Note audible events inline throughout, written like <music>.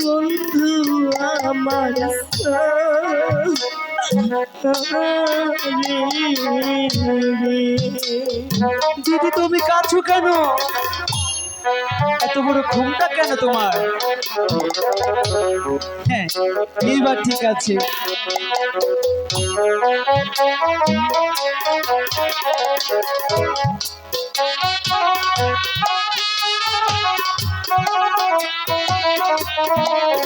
বন্ধু আমার দিদি তুমি কাঁদছো কেন? এত বড় ঘুমটা কেন তোমার? হ্যাঁ এইবার ঠিক আছে। <laughs> আমার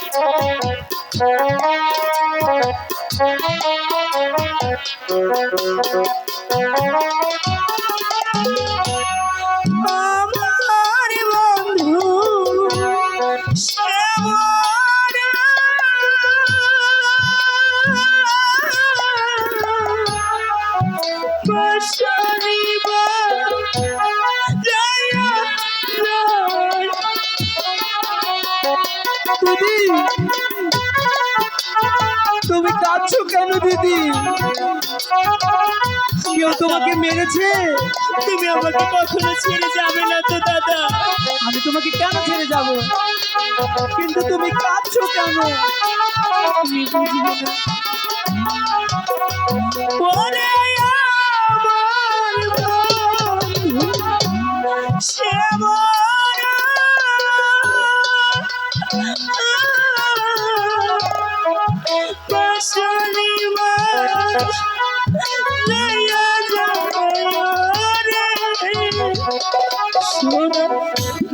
দিদি তুমি কাঁদছো কেন, দিদি? কেউ তোমাকে মেরেছে? তুমি আমাকে কখনো ছেড়ে যাবে না তো, দাদা। আমি তোমাকে কেন ছেড়ে যাব? কিন্তু তুমি কাঁদছো কেন? আমি বুঝি না।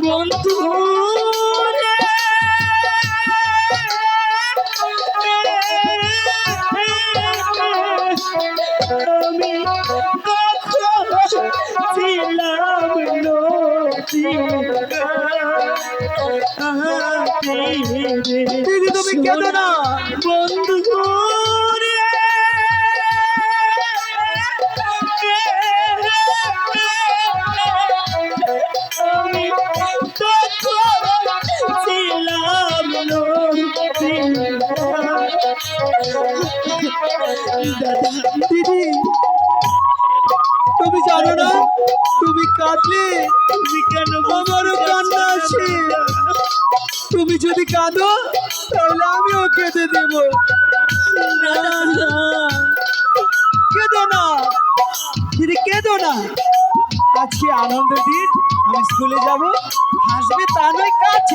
বন্ধু আমি ছিলাম তুমি কেঁদো না বন্ধু দিদি। তুমি জানো না, তুমি কাঁদলে আমারও কান্না আসে? তুমি যদি কাঁদো, তাহলে আমিও কেঁদে দেব। কেঁদো না। দিদি, কেঁদো না। আজকে আনন্দ দিন, আমি স্কুলে যাব। হাসবে তা নয়, কাজ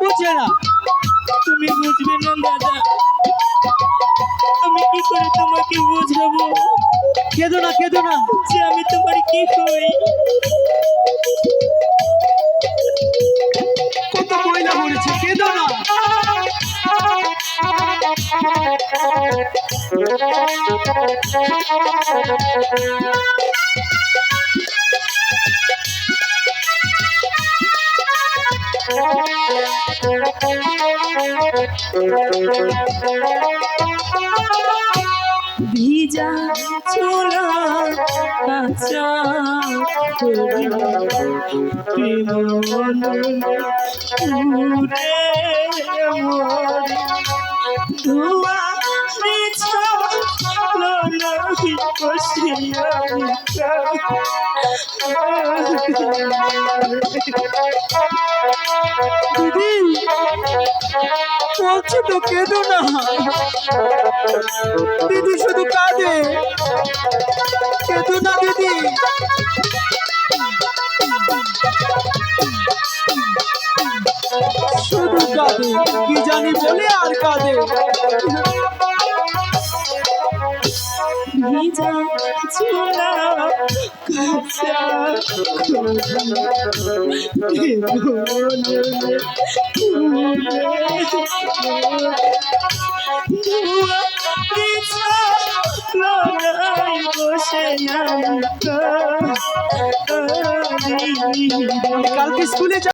বুঝে না? তুমি বুঝবে না, দাদা। তোমাকে বোঝাবো। কেঁদো না কেঁদো না। যে আমি তোমার কি হই কত ময়লা পড়েছে কেঁদো না। ভিজা ছোলা কাঁচা প্রেম ধোয়া দিদি। বলছি তো, কেঁদো না। দিদি শুধু কাঁদে। কেঁদো না, দিদি। শুধু কাঁদে, কি জানি বলে আর কাঁদে। ভিজা ছোলা কাঁচা কালকে স্কুলে